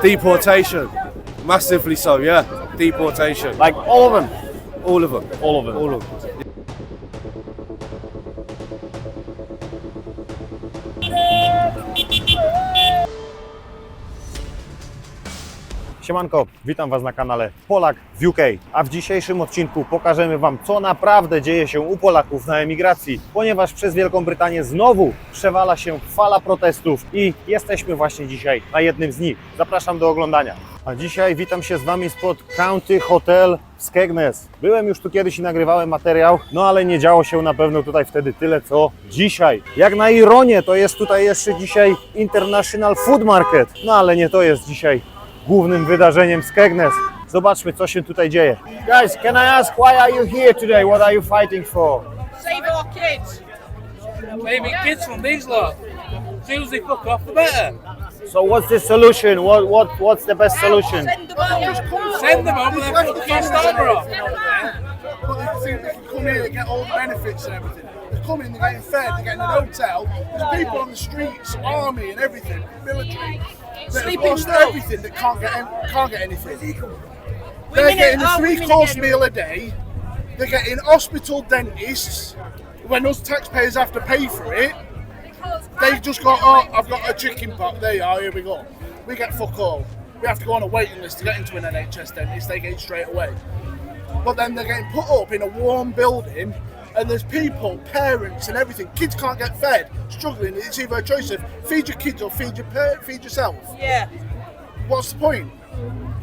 Deportation. Massively so, yeah. Deportation. Like all of them. All of them. All of them. All of them. Siemanko, witam Was na kanale Polak w UK. A w dzisiejszym odcinku pokażemy Wam, co naprawdę dzieje się u Polaków na emigracji, ponieważ przez Wielką Brytanię znowu przewala się fala protestów i jesteśmy właśnie dzisiaj na jednym z nich. Zapraszam do oglądania. A dzisiaj witam się z Wami spod County Hotel Skegness. Byłem już tu kiedyś i nagrywałem materiał, no ale nie działo się na pewno tutaj wtedy tyle, co dzisiaj. Jak na ironię, to jest tutaj jeszcze dzisiaj International Food Market, no ale nie to jest dzisiaj głównym wydarzeniem Skegness. Zobaczmy, co się tutaj dzieje. Guys, can I ask why are you here today? What are you fighting for? Save our kids. Maybe kids from these lot. As soon as they fuck off, the better. So what's the solution? What what what's the best solution? Send them out. Send them over there, fuck your starter off. But they think they can come here and get all the benefits and everything. They come in, they're getting fed, they're getting an hotel. There's people on the streets, army and everything, military, Sleeping lost still. everything that can't get can't get anything. They're getting a oh, three course meal a day. They're getting hospital dentists when us taxpayers have to pay for it. They've just got, oh, I've got a chicken pot. There you are, here we go. We get fuck all. We have to go on a waiting list to get into an NHS dentist. They get it straight away. But then they're getting put up in a warm building and there's people, parents and everything. Kids can't get fed, struggling. It's either a choice of feed your kids or feed your par- feed yourself. Yeah. What's the point?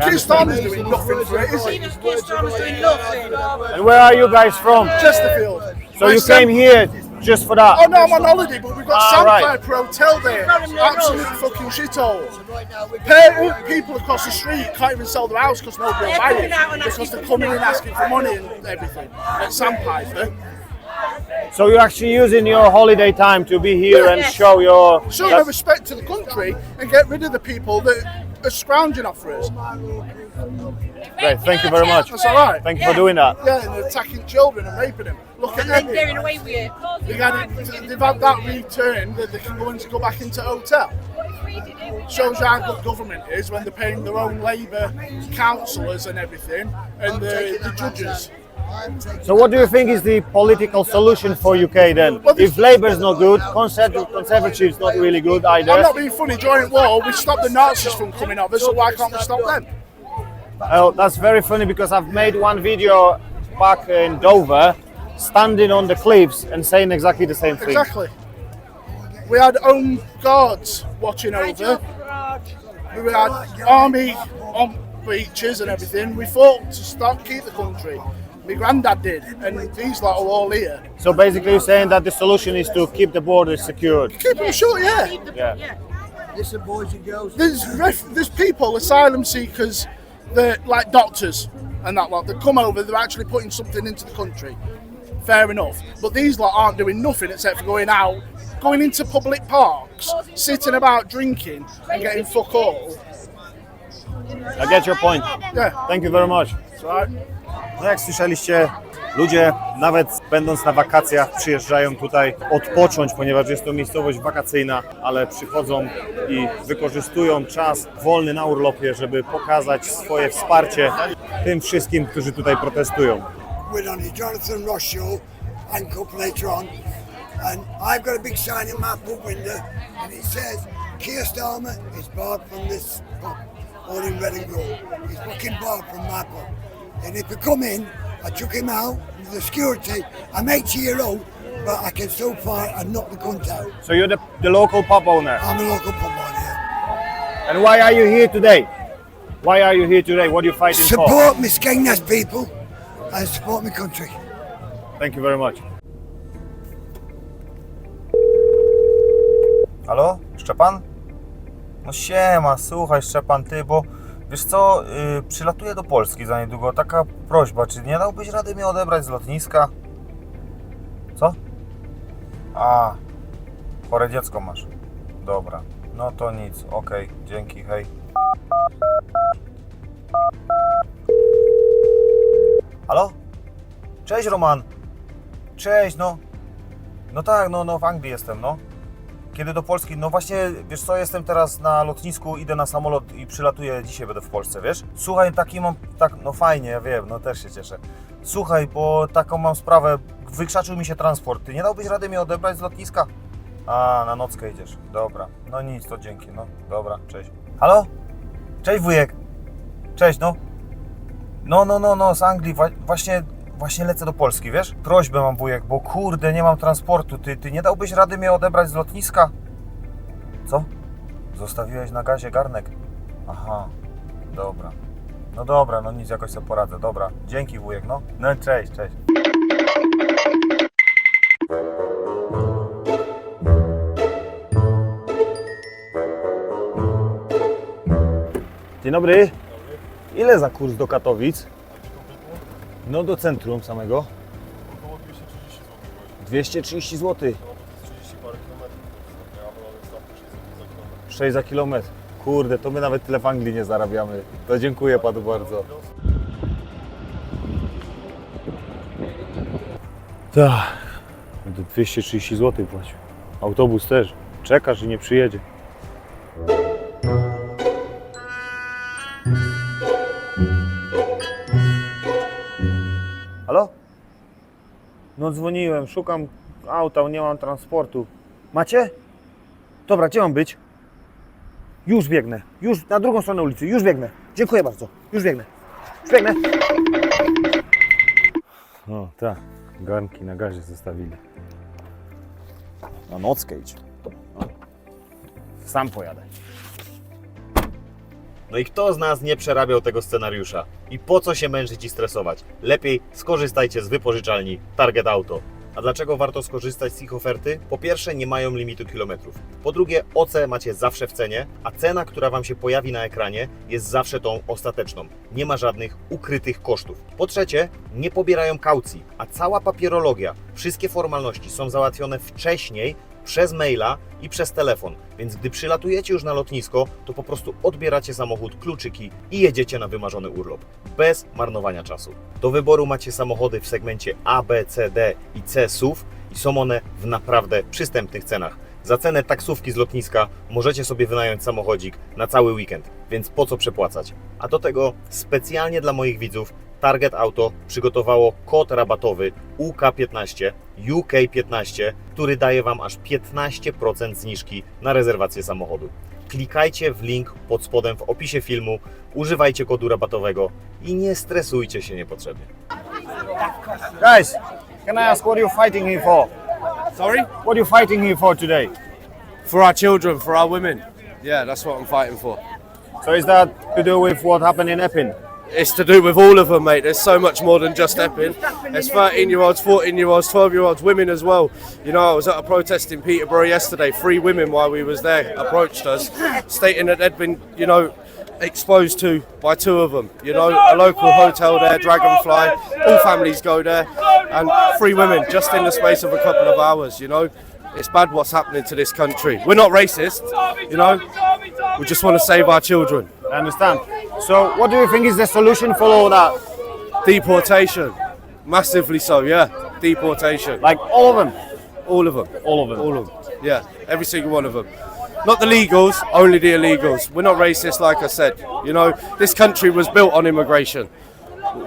Keir Starmer's doing nothing for it, is he? Even Keir Starmer's doing nothing. And where are you guys from? Chesterfield. So you West came here just for that? Oh no, I'm on holiday, but we've got Ah, right. Sandpiper Hotel there. Got Absolute fucking shithole. Pa- people across the street can't even sell their house because nobody will They're buy coming it and because asking they're coming in asking for money and everything at Sandpiper. So you're actually using your holiday time to be here and Yes. show your Show no respect to the country and get rid of the people that are scrounging off for us. Great, thank you very much. That's all right. Thank you for doing that. Yeah, and attacking children and raping them. Look at And they're them. getting away with it. They had it, they've had that return that they can go and go back into hotel. Shows how good government is when they're paying their own Labour councillors and everything and the, the judges. So what do you think is the political solution for UK then? Well, If Labour is not good, Conservative is not really good either. I'm not being funny, during war we stopped the Nazis from coming over, so why can't we stop them? Oh, that's very funny because I've made one video back in Dover, standing on the cliffs and saying exactly the same thing. Exactly. We had own guards watching over. We had army on beaches and everything. We fought to stop keep the country. My granddad did, and these lot are all here. So basically, you're saying that the solution is to keep the borders secured. Keep them shut, yeah. Keep them- Yeah. yeah. Listen, boys and girls. There's ref- there's people, asylum seekers, that like doctors and that lot that come over. They're actually putting something into the country. Fair enough, but these lot aren't doing nothing except for going out, going into public parks, sitting about drinking and getting fuck all. I get your point. Yeah, Thank you very much. that's right. No jak słyszeliście, ludzie nawet będąc na wakacjach przyjeżdżają tutaj odpocząć, ponieważ jest to miejscowość wakacyjna, ale przychodzą i wykorzystują czas wolny na urlopie, żeby pokazać swoje wsparcie tym wszystkim, którzy tutaj protestują. We're on Jonathan show and cup later on. And I've got a big sign in my pub window and it says Keir Starmer is barred from this pub. All in red and gold. He's fucking barred from my pub. And if you come in, I took him out the security. I'm 80 year old, but I can still fight and knock the cunt out. So you're the, the local pub owner. I'm a local pub owner. here. And why are you here today? Why are you here today? What are you fighting for? Support me Skegness people and support my country. Thank you very much. Halo? Szczepan? No siema, słuchaj Szczepan, ty, bo wiesz co, yy, przylatuję do Polski za niedługo, taka prośba, czy nie dałbyś rady mnie odebrać z lotniska? Co? A, chore dziecko masz. Dobra, no to nic, okej, dzięki, hej. Halo? Cześć Roman. Cześć, no. No tak, no, no w Anglii jestem, no. Kiedy do Polski? No właśnie, wiesz co, jestem teraz na lotnisku, idę na samolot i przylatuję, dzisiaj będę w Polsce, wiesz? Słuchaj, taki mam, tak, no fajnie, ja wiem, no też się cieszę. Słuchaj, bo taką mam sprawę, wykrzaczył mi się transport, ty nie dałbyś rady mnie odebrać z lotniska? A, na nockę idziesz, dobra, no nic, to dzięki, no, dobra, cześć. Halo? Cześć wujek. Cześć, no. No, no, no, no, z Anglii, właśnie, właśnie lecę do Polski, wiesz? Prośbę mam wujek, bo kurde, nie mam transportu, ty, ty nie dałbyś rady mnie odebrać z lotniska? Co? Zostawiłeś na gazie garnek? Aha, dobra. No dobra, no nic, jakoś sobie poradzę, dobra. Dzięki wujek, no. No cześć, cześć. Dzień dobry. Ile za kurs do Katowic? No do centrum samego. Około 230 zł. 230 zł. 30 parę kilometrów. Ja wolę stawkę 6 za kilometr. 6 za kilometr. Kurde, to my nawet tyle w Anglii nie zarabiamy. To dziękuję panu bardzo. Tak. To 230 zł płacił. Autobus też. Czekasz i nie przyjedzie. No dzwoniłem, szukam auta, nie mam transportu. Macie? Dobra, gdzie mam być? Już biegnę. Już na drugą stronę ulicy. Już biegnę. Dziękuję bardzo. Już biegnę. Już biegnę. No tak. Garnki na gazie zostawili. Na nockę idź. Sam pojadę. No i kto z nas nie przerabiał tego scenariusza? I po co się męczyć i stresować? Lepiej skorzystajcie z wypożyczalni Target Auto. A dlaczego warto skorzystać z ich oferty? Po pierwsze, nie mają limitu kilometrów. Po drugie, OC macie zawsze w cenie, a cena, która Wam się pojawi na ekranie, jest zawsze tą ostateczną. Nie ma żadnych ukrytych kosztów. Po trzecie, nie pobierają kaucji, a cała papierologia, wszystkie formalności są załatwione wcześniej przez maila i przez telefon. Więc gdy przylatujecie już na lotnisko, to po prostu odbieracie samochód, kluczyki i jedziecie na wymarzony urlop. Bez marnowania czasu. Do wyboru macie samochody w segmencie A, B, C, D i C SUV i są one w naprawdę przystępnych cenach. Za cenę taksówki z lotniska możecie sobie wynająć samochodzik na cały weekend, więc po co przepłacać? A do tego specjalnie dla moich widzów Target Auto przygotowało kod rabatowy UK15, UK15, który daje Wam aż 15% zniżki na rezerwację samochodu. Klikajcie w link pod spodem w opisie filmu, używajcie kodu rabatowego i nie stresujcie się niepotrzebnie. Guys, can I ask what you're fighting here for? Sorry? What are you fighting here for today? For our children, for our women. Yeah, that's what I'm fighting for. So is that to do with what happened in Epping? It's to do with all of them, mate. There's so much more than just Epping. There's 13 year olds, 14 year olds, 12 year olds, women as well. You know, I was at a protest in Peterborough yesterday. Three women, while we was there, approached us, stating that they'd been, you know, exposed to by two of them. You know, a local hotel there, Dragonfly. All families go there, and three women just in the space of a couple of hours. You know, it's bad what's happening to this country. We're not racist. You know, we just want to save our children. I understand. So what do you think is the solution for all that? Deportation, massively so. Yeah, deportation. Like all of them? All of them. All of them. All of them. Yeah, every single one of them. Not the legals, only the illegals. We're not racist, like I said. You know, this country was built on immigration.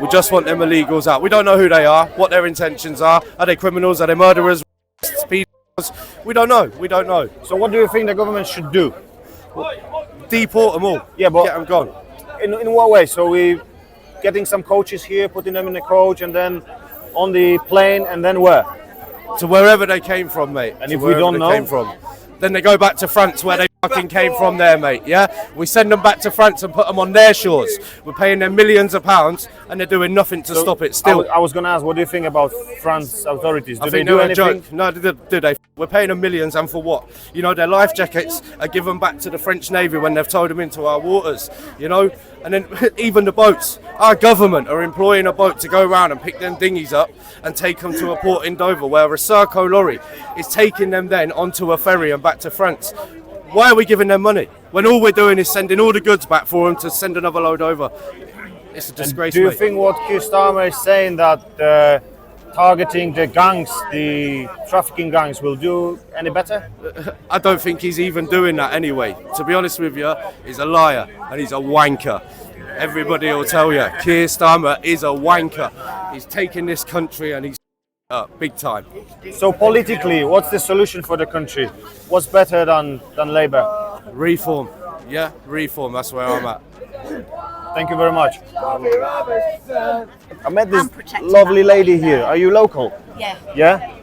We just want them illegals out. We don't know who they are, what their intentions are. Are they criminals? Are they murderers? We don't know. We don't know. So what do you think the government should do? Deport them all. Yeah, but- get them gone. In, in what way? So we getting some coaches here, putting them in the coach, and then on the plane, and then where? to wherever they came from, mate. And To if we don't they know? came from, then they go back to France where they fucking came from, there, mate. Yeah, we send them back to France and put them on their shores. We're paying them millions of pounds, and they're doing nothing to So stop it. I Still, was, I was going to ask, what do you think about France authorities? Do I they do anything? joke. No, do, do they? We're paying them millions, and for what? You know, their life jackets are given back to the French Navy when they've towed them into our waters. You know, and then even the boats. Our government are employing a boat to go around and pick them dinghies up and take them to a port in Dover, where a Serco lorry is taking them then onto a ferry and back to France. Why are we giving them money when all we're doing is sending all the goods back for them to send another load over? It's a disgrace, Do you mate. think what Keir Starmer is saying that uh, targeting the gangs, the trafficking gangs, will do any better? I don't think he's even doing that anyway. To be honest with you, he's a liar and he's a wanker. Everybody will tell you, Keir Starmer is a wanker. He's taking this country and he's up big time. So politically, what's the solution for the country? What's better than, than Labour? Reform, yeah, reform. That's where I'm at. Thank you very much. I met this I'm protecting lovely that lady lady. here. Are you local? Yeah, Yeah?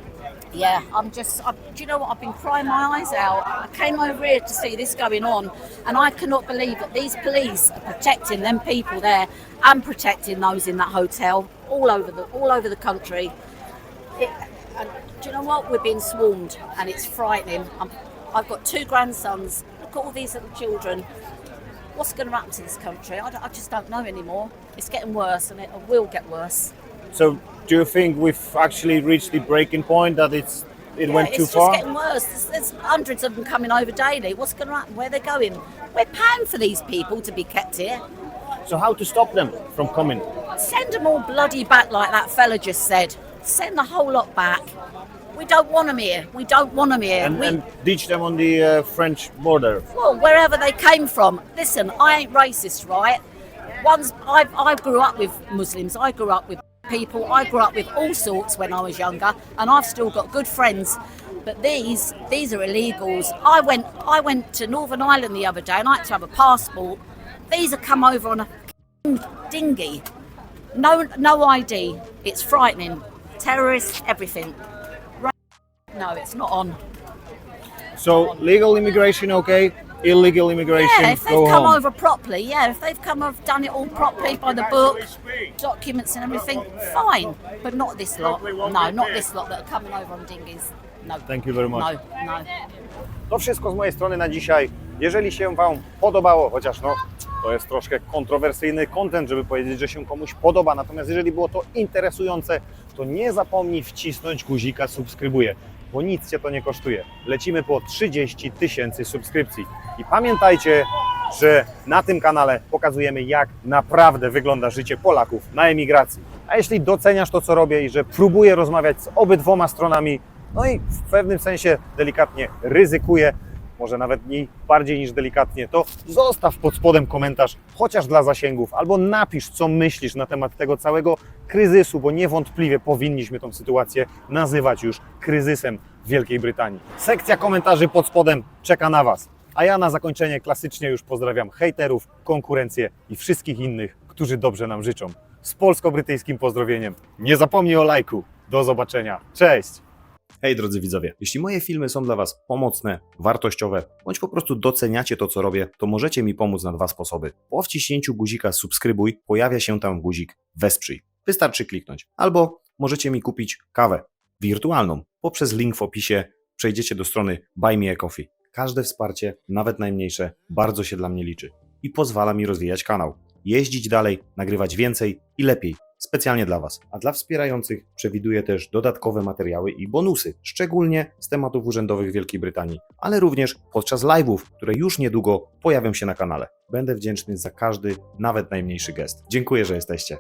yeah. I'm just. I, do you know what? I've been crying my eyes out. I came over here to see this going on, and I cannot believe that these police are protecting them people there and protecting those in that hotel all over the all over the country. It, and do you know what? We're being swarmed, and it's frightening. I'm, I've got two grandsons. Look at all these little children. What's going to happen to this country? I, I just don't know anymore. It's getting worse, and it will get worse. So do you think we've actually reached the breaking point that it's it Yeah, went it's just far? getting worse. There's, there's hundreds of them coming over daily. What's going to happen? Where are they're going? We're paying for these people to be kept here. So how to stop them from coming? Send them all bloody back like that fella just said. Send the whole lot back. We don't want them here. We don't want them here. And, we, and ditch them on the uh, French border. well, wherever they came from. Listen, I ain't racist, right? Once I, I grew up with Muslims. I grew up with people. I grew up with all sorts when I was younger, and I've still got good friends. But these these are illegals. I went I went to Northern Ireland the other day, and I had to have a passport. These have come over on a dinghy. No no ID. It's frightening. Terrorists, everything. Ra- No, it's not on. So legal immigration, okay. Illegal immigration, Yeah, if they've go come home. over properly, yeah, if they've come over, done it all properly by the book, documents and everything, fine. But not this lot. No, not this lot that are coming over on dinghies. No. Thank you very much. No, no. To wszystko z mojej strony na dzisiaj. Jeżeli się Wam podobało, chociaż no, to jest troszkę kontrowersyjny content, żeby powiedzieć, że się komuś podoba, natomiast jeżeli było to interesujące, to nie zapomnij wcisnąć guzika subskrybuję, bo nic Cię to nie kosztuje. Lecimy po 30 tysięcy subskrypcji. I pamiętajcie, że na tym kanale pokazujemy, jak naprawdę wygląda życie Polaków na emigracji. A jeśli doceniasz to, co robię i że próbuję rozmawiać z obydwoma stronami, no i w pewnym sensie delikatnie ryzykuję, może nawet mniej, bardziej niż delikatnie, to zostaw pod spodem komentarz, chociaż dla zasięgów, albo napisz, co myślisz na temat tego całego kryzysu, bo niewątpliwie powinniśmy tą sytuację nazywać już kryzysem Wielkiej Brytanii. Sekcja komentarzy pod spodem czeka na Was. A ja na zakończenie klasycznie już pozdrawiam hejterów, konkurencję i wszystkich innych, którzy dobrze nam życzą. Z polsko-brytyjskim pozdrowieniem. Nie zapomnij o lajku. Do zobaczenia. Cześć! Hej drodzy widzowie, jeśli moje filmy są dla Was pomocne, wartościowe, bądź po prostu doceniacie to co robię, to możecie mi pomóc na dwa sposoby. Po wciśnięciu guzika subskrybuj pojawia się tam guzik wesprzyj. Wystarczy kliknąć. Albo możecie mi kupić kawę wirtualną. Poprzez link w opisie przejdziecie do strony Buy Me a Coffee. Każde wsparcie, nawet najmniejsze, bardzo się dla mnie liczy i pozwala mi rozwijać kanał, jeździć dalej, nagrywać więcej i lepiej specjalnie dla Was. A dla wspierających przewiduję też dodatkowe materiały i bonusy, szczególnie z tematów urzędowych Wielkiej Brytanii, ale również podczas live'ów, które już niedługo pojawią się na kanale. Będę wdzięczny za każdy, nawet najmniejszy gest. Dziękuję, że jesteście.